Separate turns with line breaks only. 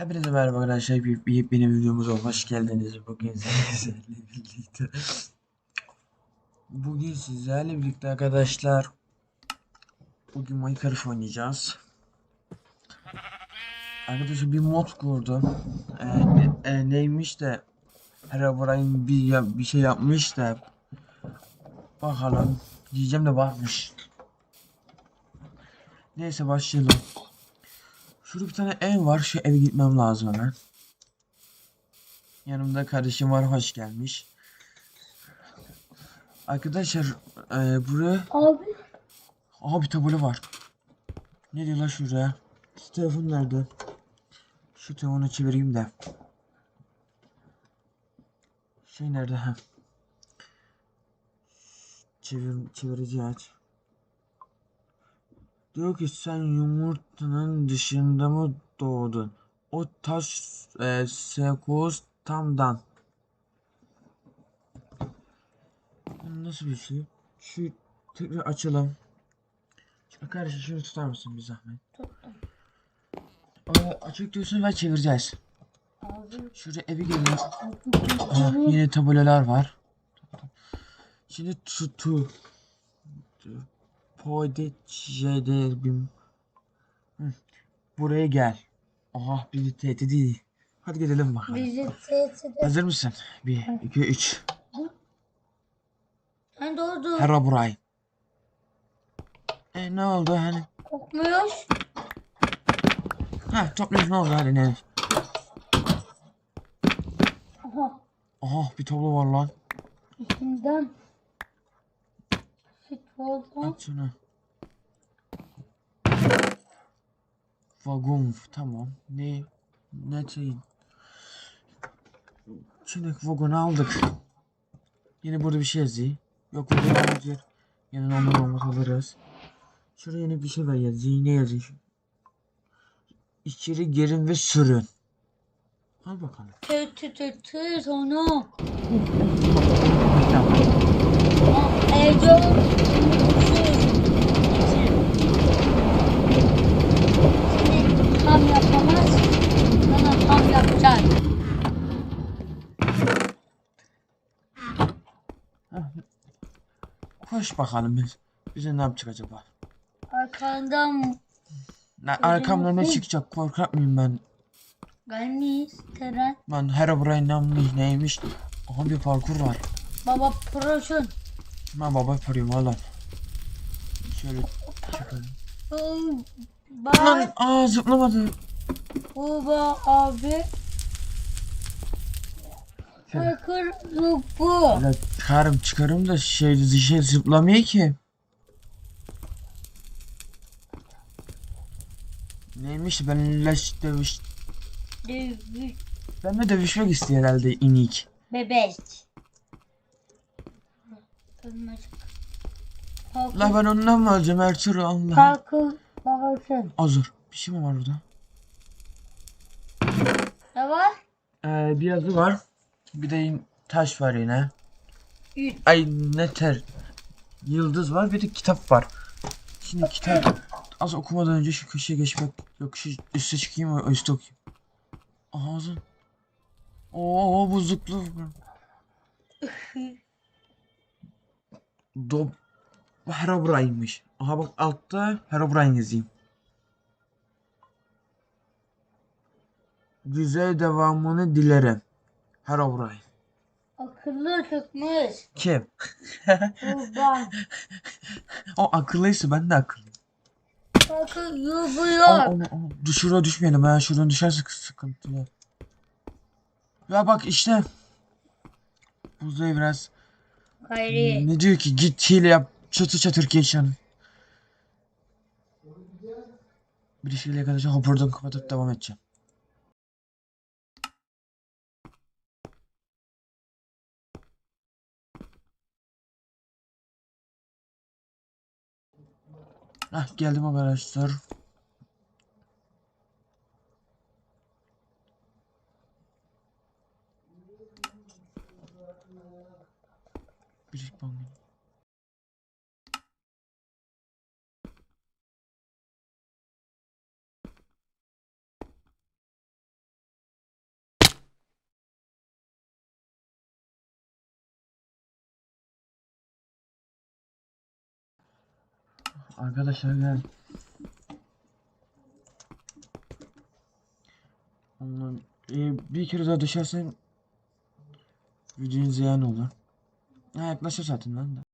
Hepinize merhaba arkadaşlar. Benim videomuza hoş geldiniz. Bugün sizlerle birlikte. Bugün sizlerle birlikte arkadaşlar. Bugün Minecraft oynayacağız. Arkadaşlar bir mod kurdum. Ee, ne- e, neymiş de Herobrine bir, bir şey yapmış da bakalım diyeceğim de bakmış. Neyse başlayalım. Şurada bir tane ev var. Şu eve gitmem lazım hemen. Yanımda kardeşim var. Hoş gelmiş. Arkadaşlar e, buraya
Abi
aha bir tabela var. Ne diyorlar şuraya? Şu telefon nerede? Şu telefonu çevireyim de. Şey nerede? Çevir, çevirici aç. Diyor ki sen yumurtanın dışında mı doğdun? O taş e, sekoz tamdan. Nasıl bir şey? Şu tekrar açalım. Arkadaşlar şunu tutar mısın bir zahmet?
tuttum.
Aa, açık diyorsun ve çevireceğiz.
Abi
Şurada evi. Aa, yine tabelalar var. Şimdi tutu. Podecederbim. Buraya gel. Aha bizi tehdit değil. Hadi gidelim bakalım.
bizi tehdit
Hazır mısın? 1, 2, 3.
Sen doğdu.
Herobrine. E ne oldu hani?
Kokmuyor.
Ha topluyoruz ne oldu hadi ne?
Aha.
Aha bir tablo var lan.
İçinden. Oldu.
Aç şunu. Vagon tamam. Ne? Ne şey? Şimdi vagonu aldık. Yine burada bir şey yazıyor. Yok vagon alacak. Yine normal olmaz alırız. Şuraya yine bir şey var yazıyor. Ne yazıyor? İçeri girin ve sürün. Al bakalım.
Tı tı tı tı sonra.
Koş bakalım biz. Bize ne yapacak acaba?
Arkandan
Ne, arkamda ne çıkacak korkak mıyım ben?
gelmiş tren.
Ben Herobrine namlı neymiş? Aha bir parkur var.
Baba proşun.
Ben baba yapıyorum valla. Şöyle çıkalım. Lan
Bak
aa zıplamadı.
baba abi. Bakır bu.
Çıkarım çıkarım da şey şey zıplamıyor ki. Neymiş ben leş dövüş. Ben de dövüşmek istiyor herhalde inik.
Bebek.
La ben ondan mı öleceğim Ertuğrul Allah.
Kalkın. Babasın.
Azur. Bir şey mi var burada?
Ne var?
Ee, bir yazı var. Bir de taş var yine. Ay ne ter. Yıldız var bir de kitap var. Şimdi kitap az okumadan önce şu köşeye geçmek yok şu üste çıkayım o üstte okuyayım. Ağzı. Oo buzluklu. Dob Herobrine'miş. Aha bak altta Herobrine yazayım. Güzel devamını dilerim. Herobrine.
Akıllı çıkmış.
Kim?
Kurban.
O akıllıysa ben de akıllıyım.
Bakın yuvuyor.
aa. Dur şuraya düşmeyelim ha. Şuradan düşersek sıkıntılı. Ya bak işte. Buzda biraz.
Gayri.
Ne diyor ki git hile yap. Çatır çatır geçen. Bir şeyle arkadaşlar hoparlörden kapatıp devam edeceğim. Hah geldim arkadaşlar. Bir bana. Arkadaşlar gel. Allah'ım. Ee, bir kere daha düşersen videonun ziyan olur. Ha yaklaşır zaten lan da.